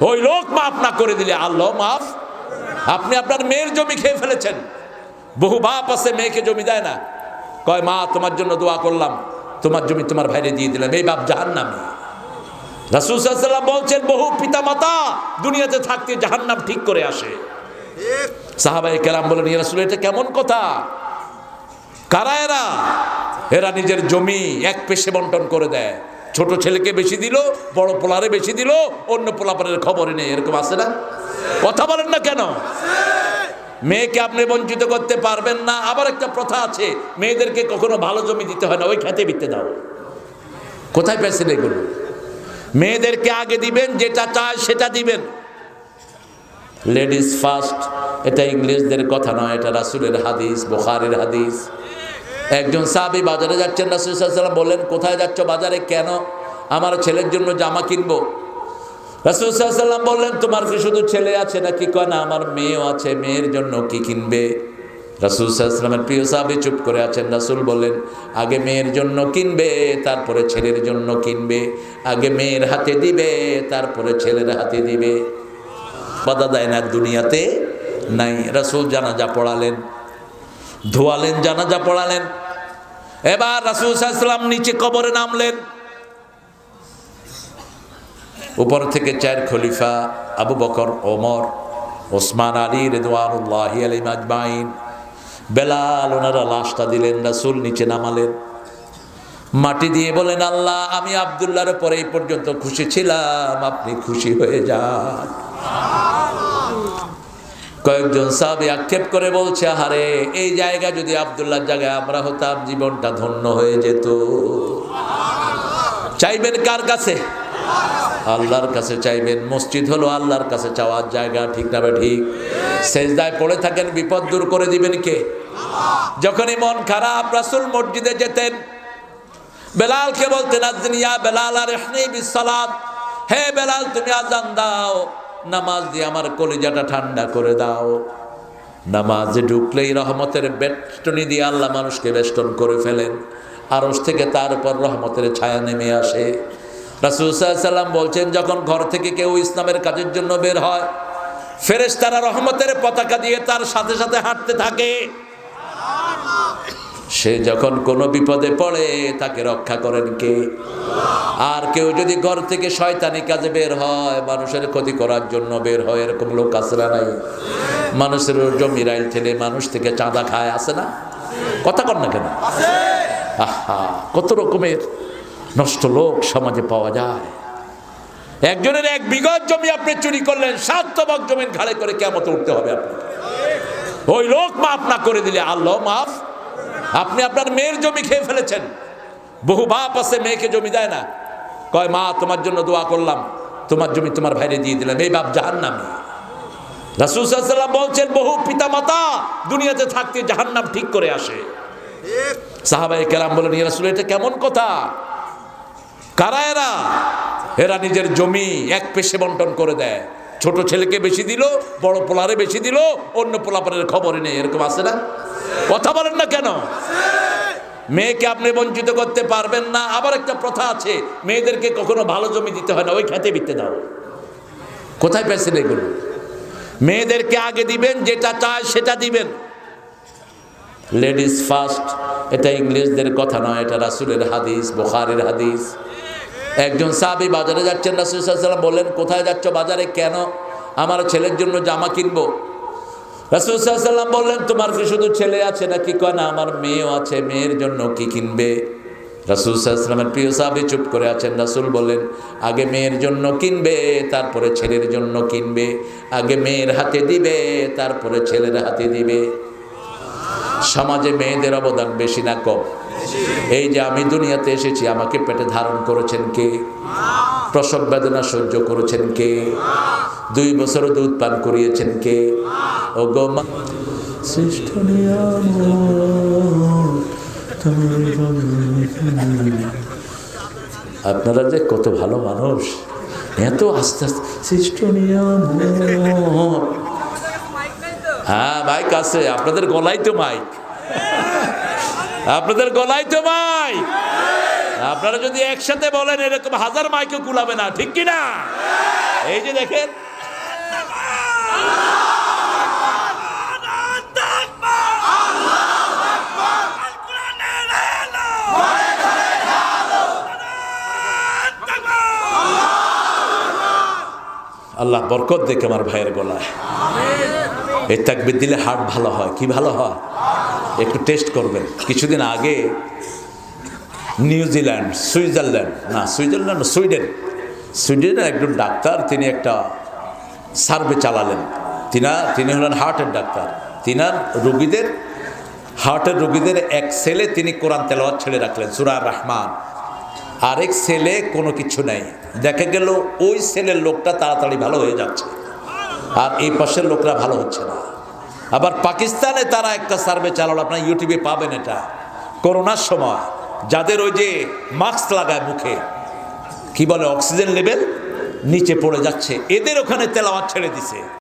ওই লোক মাফ না করে দিলে, আল্লাহ মাফ। আপনি আপনার মেয়ের জমি খেয়ে ফেলেছেন। বহু বাপ আছে, মেয়েকে জমি দেয় না। কয়, মা, তোমার জন্য দোয়া করলাম। তোমার জমি তোমার ভাইরে দিয়ে দিলাম। এই বাপ জাহান নামে রাসুসাল্লাম বলছেন, বহু পিতা মাতা দুনিয়াতে থাকতে জাহান্নাম ঠিক করে আসে। সাহাবাই কেরাম বলেন রাসূল, এটা কেমন কথা? কারা এরা? এরা নিজের জমি এক পেশে বন্টন করে দেয়। ছোট ছেলেকে বেশি দিল, বড় পোলারে বেশি দিল, অন্য পোলাপারের খবরই নেই, এরকম আছে না? কথা বলেন না কেন? মেয়েকে আপনি বঞ্চিত করতে পারবেন না। আবার একটা প্রথা আছে, মেয়েদেরকে কখনো ভালো জমি দিতে হয় না, ওই খেতে বিতে দাও। কোথায় পেয়েছেন এগুলো? মেয়েদেরকে আগে দিবেন, যেটা চায় সেটা দিবেন। লেডিস ফার্স্ট এটা ইংলিশদের কথা নয়, এটা রাসুলের হাদিস, বোখারের হাদিস। একজন সাহাবি বাজারে যাচ্ছেন, রাসুল সাল্লাম বললেন, কোথায় যাচ্ছ বাজারে? কেন? আমার ছেলের জন্য জামা কিনবো? রাসুল সাল্লাম বললেন, তোমার কি শুধু ছেলে আছে নাকি কয় না, আমার মেয়েও আছে, মেয়ের জন্য কি কিনবে? রাসুল প্রিয় সাহাবি চুপ করে আছেন। রাসুল বললেন, আগে মেয়ের জন্য কিনবে, তারপরে ছেলের জন্য কিনবে, আগে মেয়ের হাতে দিবে, তারপরে ছেলের হাতে দিবে। বাধা দেয় না দুনিয়াতে নাই। রাসুল জানাজা পড়ালেন, ধোয়ালেন, জানাজা পড়ালেন। এবার রাসুল সাল্লাম নিচে কবরে নামলেন। উপর থেকে চার খলিফা, আবু বকর, ওমর, ওসমান আলী রেদওয়ানুল্লাহ আলী মাজমাইন বেলাল, ওনারা লাশটা দিলেন, রাসুল নিচে নামালেন। মাটি দিয়ে বলেন, আল্লাহ, আমি আবদুল্লাহর পরে এই পর্যন্ত খুশি ছিলাম, আপনি খুশি হয়ে যান। কয়েকজন সাহাবি আক্ষেপ করে বলছে হারে এই জায়গা যদি আবদুল্লাহর জায়গায় আমরা হতাম, জীবনটা ধন্য হয়ে যেত। চাইবেন কার কাছে? আল্লাহর কাছে চাইবেন। মসজিদ হলো আল্লাহর কাছে চাওয়ার জায়গা, ঠিক না ঠিক? সেজদায় পড়ে থাকেন, বিপদ দূর করে দিবেন কে? যখনই মন খারাপ, রাসুল মসজিদে যেতেন। বেলালকে বলতেন আজনিয়া বেলাল, আর হে বেলাল, তুমি আজান দাও। নামাজ দিয়ে আমার কলিজাটা ঠান্ডা করে দাও। নামাজে ঢুকলেই রহমতের বেষ্টনী দিয়ে আল্লাহ মানুষকে বেষ্টন করে ফেলেন। আরস থেকে তার উপর রহমতের ছায়া নেমে আসে। রাসুসাল্লাম বলছেন, যখন ঘর থেকে কেউ ইসলামের কাজের জন্য বের হয় ফেরেস তারা রহমতের পতাকা দিয়ে তার সাথে সাথে হাঁটতে থাকে। সে যখন কোনো বিপদে পড়ে, তাকে রক্ষা করেন কে? আর কেউ যদি ঘর থেকে শয়তানি কাজে বের হয়, মানুষের ক্ষতি করার জন্য বের হয়, এরকম লোক না নাই? মানুষের জমি রাইল ঠেলে মানুষ থেকে চাঁদা খায় আসে না? কথা কর না কেন? আহা, কত রকমের নষ্ট লোক সমাজে পাওয়া যায়। একজনের এক বিগত জমি আপনি চুরি করলেন সাত তবক জমিন ঘাড়ে করে কেমত উঠতে হবে আপনাকে। ওই লোক মাফ না করে দিলে, আল্লাহ মাফ আপনি আপনার মেয়ের জমি খেয়ে ফেলেছেন। বহু বাপ আছে, মেয়েকে জমি দেয় না। কয়, মা, তোমার জন্য দোয়া করলাম। তোমার জমি তোমার ভাইরে দিয়ে দিলাম। এই বাপ জাহান নামে রাসুল সাল্লাম বলছেন, বহু পিতা মাতা দুনিয়াতে থাকতে জাহান্নাম ঠিক করে আসে। সাহাবাই কেরাম বলেন, ইয়া রাসূল, এটা কেমন কথা? কারা এরা? এরা নিজের জমি এক পেশে বন্টন করে দেয়। ছোট ছেলেকে বেশি দিল, বড় পোলারে বেশি দিল, অন্য পোলাপারের খবরই নেই। এরকম আছে না? কথা বলেন না কেন? মেয়েকে আপনি বঞ্চিত করতে পারবেন না। আবার একটা প্রথা আছে, মেয়েদেরকে কখনো ভালো জমি দিতে হয় না, ওই খেতে বিতে দাও। কোথায় পেয়েছেন এগুলো? মেয়েদেরকে আগে দিবেন, যেটা চায় সেটা দিবেন। লেডিস ফার্স্ট এটা ইংলিশদের কথা নয়, এটা রাসুলের হাদিস, বোখারের হাদিস। একজন সাহাবি বাজারে যাচ্ছেন, রাসুল সাল্লাম বললেন, কোথায় যাচ্ছ বাজারে? কেন? আমার ছেলের জন্য জামা কিনবো। রাসুল সাল্লাম বললেন, তোমার কি শুধু ছেলে আছে নাকি কয় না? আমার মেয়েও আছে, মেয়ের জন্য কি কিনবে? রাসুল সাল্লামের প্রিয় সাহাবি চুপ করে আছেন। রাসুল বলেন আগে মেয়ের জন্য কিনবে, তারপরে ছেলের জন্য কিনবে। আগে মেয়ের হাতে দিবে, তারপরে ছেলের হাতে দিবে। সমাজে মেয়েদের অবদান বেশি না কম? এই যে আমি দুনিয়াতে এসেছি, আমাকে পেটে ধারণ করেছেন কে? প্রসব বেদনা সহ্য করেছেন কে? দুই বছর দুধ পান করিয়েছেন কে? ও গো মা, শ্রেষ্ঠ আপনারা যে কত ভালো মানুষ, এত আস্তে আস্তে, শ্রেষ্ঠ নিয়ম হ্যাঁ মাইক আছে, আপনাদের গলায় তো মাইক। আপনাদের গলায় তো মাইক। আপনারা যদি একসাথে বলেন এরকম হাজার মাইকে কুলাবে না, ঠিক কি না এই যে দেখেন। আল্লাহ বরকত দেখে আমার ভাইয়ের গলায়। এই তাকবির দিলে হার্ট ভালো হয়, কি ভালো হয়? একটু টেস্ট করবেন। কিছুদিন আগে নিউজিল্যান্ড সুইজারল্যান্ড, না, সুইজারল্যান্ড সুইডেন। সুইডেনের একজন ডাক্তার, তিনি একটা সার্ভে চালালেন। তিনা, তিনি হলেন হার্টের ডাক্তার। তিনার রুগীদের হার্টের রুগীদের এক সেলে তিনি কোরআন তেলাওয়াত ছেড়ে রাখলেন সুরার রহমান। আরেক সেলে কোনো কিছু নেই। দেখা গেল ওই সেলের লোকটা তাড়াতাড়ি ভালো হয়ে যাচ্ছে। আর এই পাশের লোকরা ভালো হচ্ছে না। আবার পাকিস্তানে তারা একটা সার্ভে চালালো, আপনার ইউটিউবে পাবেন এটা। করোনার সময়। যাদের ওই যে মাস্ক লাগায় মুখে, কি বলে, অক্সিজেন লেভেল নিচে পড়ে যাচ্ছে। এদের ওখানে তেলাওয়াত ছেড়ে দিছে।